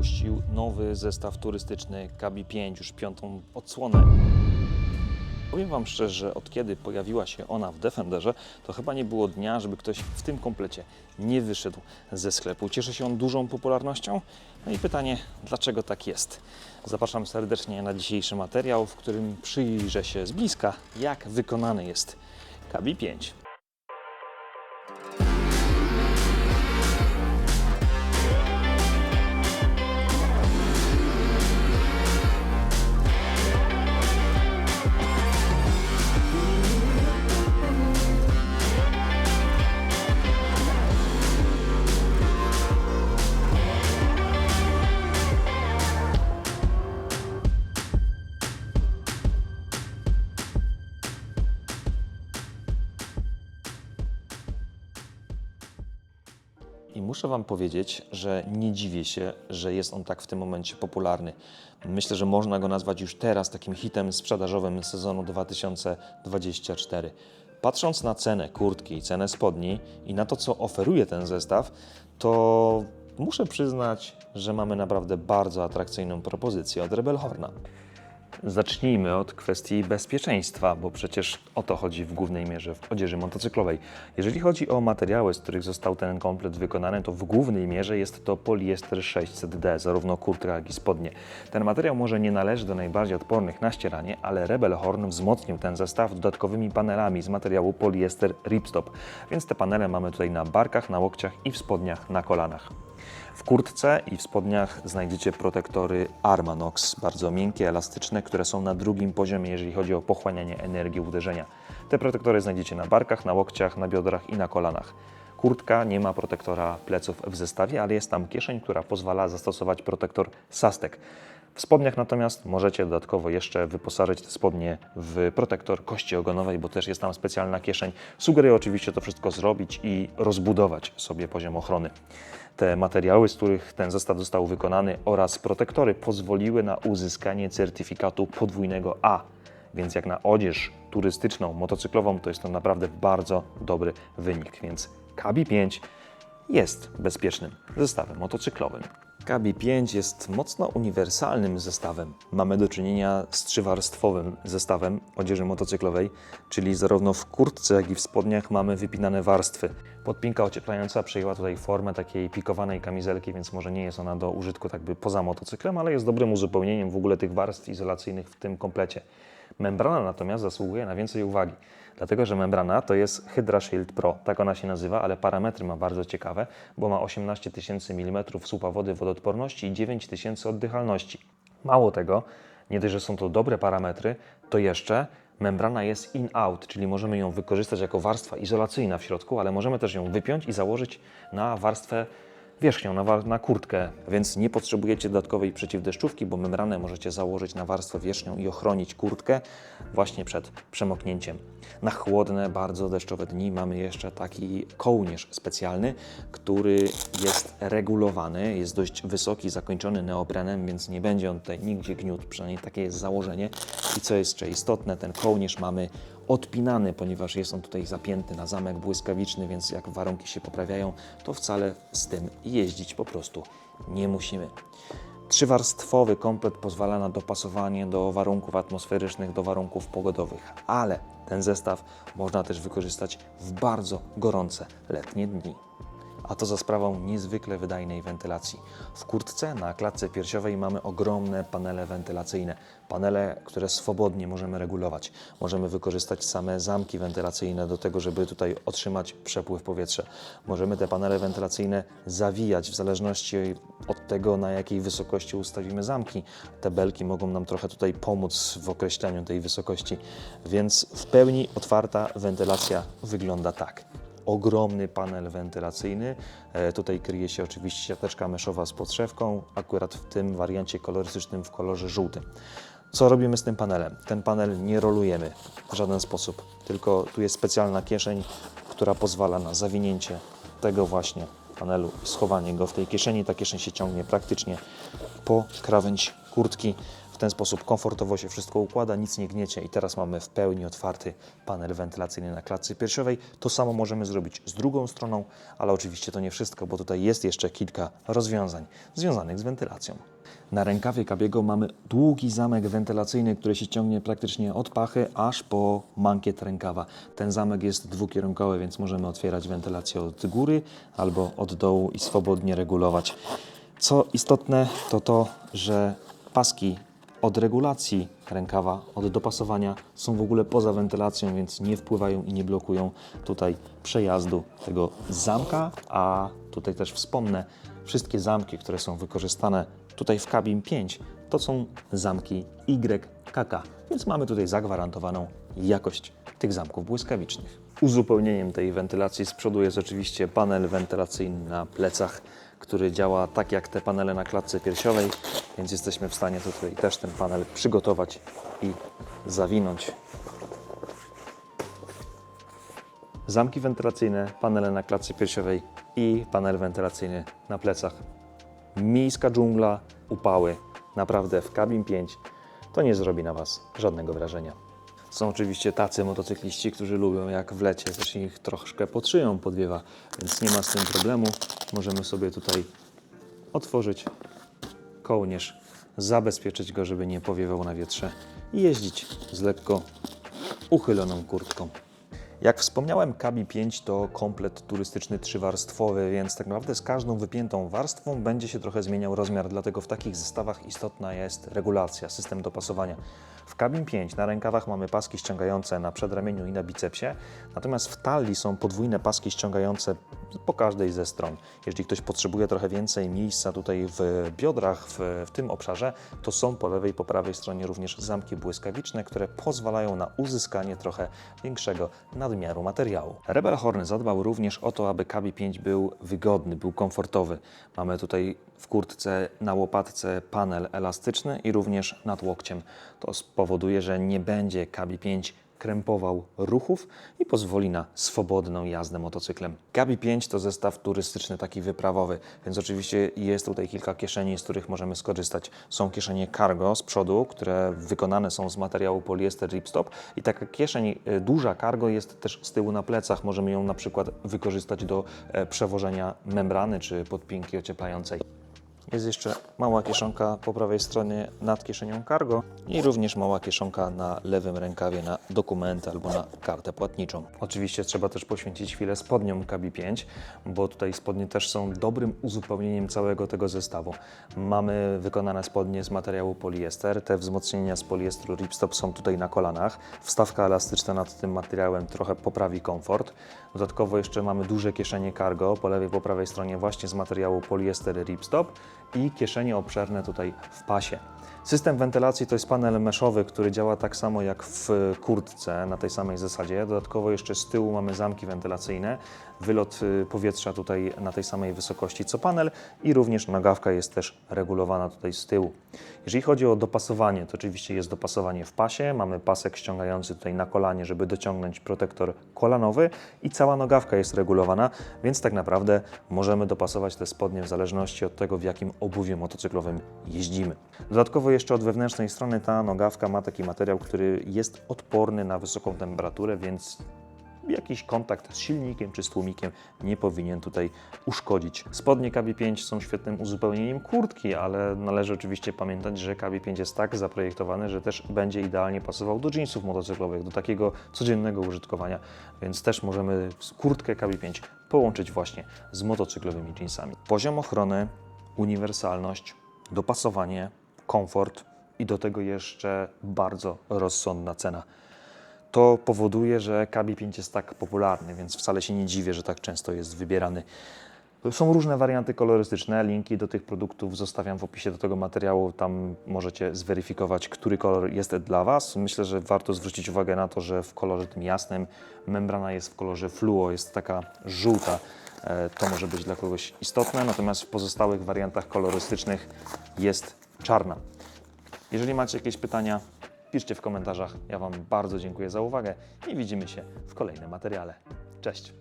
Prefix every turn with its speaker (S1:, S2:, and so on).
S1: wypuścił nowy zestaw turystyczny Kabi 5, już piątą odsłonę. Powiem Wam szczerze, od kiedy pojawiła się ona w Defenderze, to chyba nie było dnia, żeby ktoś w tym komplecie nie wyszedł ze sklepu. Cieszy się on dużą popularnością? No i pytanie, dlaczego tak jest? Zapraszam serdecznie na dzisiejszy materiał, w którym przyjrzę się z bliska, jak wykonany jest Kabi 5. I muszę Wam powiedzieć, że nie dziwię się, że jest on tak w tym momencie popularny. Myślę, że można go nazwać już teraz takim hitem sprzedażowym sezonu 2024. Patrząc na cenę kurtki i cenę spodni i na to, co oferuje ten zestaw, to muszę przyznać, że mamy naprawdę bardzo atrakcyjną propozycję od Rebel Horna. Zacznijmy od kwestii bezpieczeństwa, bo przecież o to chodzi w głównej mierze w odzieży motocyklowej. Jeżeli chodzi o materiały, z których został ten komplet wykonany, to w głównej mierze jest to poliester 600D, zarówno kurtka, jak i spodnie. Ten materiał może nie należy do najbardziej odpornych na ścieranie, ale Rebel Horn wzmocnił ten zestaw dodatkowymi panelami z materiału poliester Ripstop, więc te panele mamy tutaj na barkach, na łokciach i w spodniach na kolanach. W kurtce i w spodniach znajdziecie protektory Armanox, bardzo miękkie, elastyczne, które są na drugim poziomie, jeżeli chodzi o pochłanianie energii uderzenia. Te protektory znajdziecie na barkach, na łokciach, na biodrach i na kolanach. Kurtka nie ma protektora pleców w zestawie, ale jest tam kieszeń, która pozwala zastosować protektor Sastek. W spodniach natomiast możecie dodatkowo jeszcze wyposażyć te spodnie w protektor kości ogonowej, bo też jest tam specjalna kieszeń. Sugeruję oczywiście to wszystko zrobić i rozbudować sobie poziom ochrony. Te materiały, z których ten zestaw został wykonany oraz protektory pozwoliły na uzyskanie certyfikatu podwójnego A. Więc jak na odzież turystyczną, motocyklową, to jest to naprawdę bardzo dobry wynik. Więc Kabi 5 jest bezpiecznym zestawem motocyklowym. Kabi 5 jest mocno uniwersalnym zestawem. Mamy do czynienia z trzywarstwowym zestawem odzieży motocyklowej, czyli zarówno w kurtce, jak i w spodniach mamy wypinane warstwy. Podpinka ocieplająca przyjęła tutaj formę takiej pikowanej kamizelki, więc może nie jest ona do użytku tak by poza motocyklem, ale jest dobrym uzupełnieniem w ogóle tych warstw izolacyjnych w tym komplecie. Membrana natomiast zasługuje na więcej uwagi, dlatego że membrana to jest Hydra Shield Pro, tak ona się nazywa, ale parametry ma bardzo ciekawe, bo ma 18 tysięcy mm słupa wody wodoodporności i 9 tysięcy oddychalności. Mało tego, nie dość, że są to dobre parametry, to jeszcze membrana jest in-out, czyli możemy ją wykorzystać jako warstwa izolacyjna w środku, ale możemy też ją wypiąć i założyć na warstwę wierzchnią, na, na kurtkę, więc nie potrzebujecie dodatkowej przeciwdeszczówki, bo membranę możecie założyć na warstwę wierzchnią i ochronić kurtkę właśnie przed przemoknięciem. Na chłodne, bardzo deszczowe dni mamy jeszcze taki kołnierz specjalny, który jest regulowany, jest dość wysoki, zakończony neoprenem, więc nie będzie on tutaj nigdzie gniótł, przynajmniej takie jest założenie. I co jeszcze istotne, ten kołnierz mamy odpinany, ponieważ jest on tutaj zapięty na zamek błyskawiczny, więc jak warunki się poprawiają, to wcale z tym jeździć po prostu nie musimy. Trzywarstwowy komplet pozwala na dopasowanie do warunków atmosferycznych, do warunków pogodowych, ale ten zestaw można też wykorzystać w bardzo gorące letnie dni a to za sprawą niezwykle wydajnej wentylacji. W kurtce na klatce piersiowej mamy ogromne panele wentylacyjne, panele, które swobodnie możemy regulować. Możemy wykorzystać same zamki wentylacyjne do tego, żeby tutaj otrzymać przepływ powietrza. Możemy te panele wentylacyjne zawijać w zależności od tego, na jakiej wysokości ustawimy zamki. Te belki mogą nam trochę tutaj pomóc w określeniu tej wysokości, więc w pełni otwarta wentylacja wygląda tak ogromny panel wentylacyjny. E, Tutaj kryje się oczywiście siateczka meszowa z podszewką, akurat w tym wariancie kolorystycznym w kolorze żółtym. Co robimy z tym panelem? Ten panel nie rolujemy w żaden sposób, tylko tu jest specjalna kieszeń, która pozwala na zawinięcie tego właśnie panelu schowanie go w tej kieszeni. Ta kieszeń się ciągnie praktycznie po krawędź kurtki. Ten sposób komfortowo się wszystko układa, nic nie gniecie i teraz mamy w pełni otwarty panel wentylacyjny na klatce piersiowej. To samo możemy zrobić z drugą stroną, ale oczywiście to nie wszystko, bo tutaj jest jeszcze kilka rozwiązań związanych z wentylacją. Na rękawie Kabiego mamy długi zamek wentylacyjny, który się ciągnie praktycznie od pachy aż po mankiet rękawa. Ten zamek jest dwukierunkowy, więc możemy otwierać wentylację od góry albo od dołu i swobodnie regulować. Co istotne, to to, że paski od regulacji rękawa, od dopasowania są w ogóle poza wentylacją, więc nie wpływają i nie blokują tutaj przejazdu tego zamka, a tutaj też wspomnę, wszystkie zamki, które są wykorzystane tutaj w Cabin 5, to są zamki YKK, więc mamy tutaj zagwarantowaną jakość tych zamków błyskawicznych. Uzupełnieniem tej wentylacji z przodu jest oczywiście panel wentylacyjny na plecach, który działa tak jak te panele na klatce piersiowej, więc jesteśmy w stanie tutaj też ten panel przygotować i zawinąć. Zamki wentylacyjne, panele na klatce piersiowej i panel wentylacyjny na plecach. Miejska dżungla, upały, naprawdę w Cabin 5 to nie zrobi na Was żadnego wrażenia. Są oczywiście tacy motocykliści, którzy lubią jak w lecie też ich troszkę pod podwiewa, więc nie ma z tym problemu. Możemy sobie tutaj otworzyć kołnierz, zabezpieczyć go, żeby nie powiewał na wietrze i jeździć z lekko uchyloną kurtką. Jak wspomniałem, Kabi 5 to komplet turystyczny trzywarstwowy, więc tak naprawdę z każdą wypiętą warstwą będzie się trochę zmieniał rozmiar, dlatego w takich zestawach istotna jest regulacja, system dopasowania. W Cabin 5 na rękawach mamy paski ściągające na przedramieniu i na bicepsie, natomiast w talii są podwójne paski ściągające po każdej ze stron. Jeżeli ktoś potrzebuje trochę więcej miejsca tutaj w biodrach, w, w tym obszarze, to są po lewej i po prawej stronie również zamki błyskawiczne, które pozwalają na uzyskanie trochę większego nadmiaru materiału. Rebel Horn zadbał również o to, aby Kabi 5 był wygodny, był komfortowy. Mamy tutaj w kurtce na łopatce panel elastyczny i również nad łokciem. To spowoduje, że nie będzie Kabi 5 krępował ruchów i pozwoli na swobodną jazdę motocyklem. Gabi 5 to zestaw turystyczny, taki wyprawowy, więc oczywiście jest tutaj kilka kieszeni, z których możemy skorzystać. Są kieszenie cargo z przodu, które wykonane są z materiału poliester ripstop i taka kieszeń e, duża cargo jest też z tyłu na plecach. Możemy ją na przykład wykorzystać do e, przewożenia membrany czy podpinki ocieplającej. Jest jeszcze mała kieszonka po prawej stronie nad kieszenią cargo i również mała kieszonka na lewym rękawie na dokumenty albo na kartę płatniczą. Oczywiście trzeba też poświęcić chwilę spodniom Kabi 5, bo tutaj spodnie też są dobrym uzupełnieniem całego tego zestawu. Mamy wykonane spodnie z materiału poliester, te wzmocnienia z poliestru ripstop są tutaj na kolanach. Wstawka elastyczna nad tym materiałem trochę poprawi komfort. Dodatkowo jeszcze mamy duże kieszenie cargo po lewej, po prawej stronie właśnie z materiału poliester ripstop i kieszenie obszerne tutaj w pasie. System wentylacji to jest panel meszowy, który działa tak samo jak w kurtce na tej samej zasadzie. Dodatkowo jeszcze z tyłu mamy zamki wentylacyjne, wylot y, powietrza tutaj na tej samej wysokości co panel i również nagawka jest też regulowana tutaj z tyłu. Jeżeli chodzi o dopasowanie, to oczywiście jest dopasowanie w pasie. Mamy pasek ściągający tutaj na kolanie, żeby dociągnąć protektor kolanowy i cała nogawka jest regulowana, więc tak naprawdę możemy dopasować te spodnie w zależności od tego, w jakim obuwiu motocyklowym jeździmy. Dodatkowo jeszcze od wewnętrznej strony ta nogawka ma taki materiał, który jest odporny na wysoką temperaturę, więc jakiś kontakt z silnikiem czy z tłumikiem nie powinien tutaj uszkodzić. Spodnie KB5 są świetnym uzupełnieniem kurtki, ale należy oczywiście pamiętać, że KB5 jest tak zaprojektowany, że też będzie idealnie pasował do jeansów motocyklowych, do takiego codziennego użytkowania, więc też możemy kurtkę KB5 połączyć właśnie z motocyklowymi jeansami. Poziom ochrony, uniwersalność, dopasowanie, komfort i do tego jeszcze bardzo rozsądna cena to powoduje, że Kabi 5 jest tak popularny, więc wcale się nie dziwię, że tak często jest wybierany. Są różne warianty kolorystyczne. Linki do tych produktów zostawiam w opisie do tego materiału. Tam możecie zweryfikować, który kolor jest dla Was. Myślę, że warto zwrócić uwagę na to, że w kolorze tym jasnym membrana jest w kolorze fluo, jest taka żółta. E, To może być dla kogoś istotne, natomiast w pozostałych wariantach kolorystycznych jest czarna. Jeżeli macie jakieś pytania, piszcie w komentarzach. Ja Wam bardzo dziękuję za uwagę i widzimy się w kolejnym materiale. Cześć!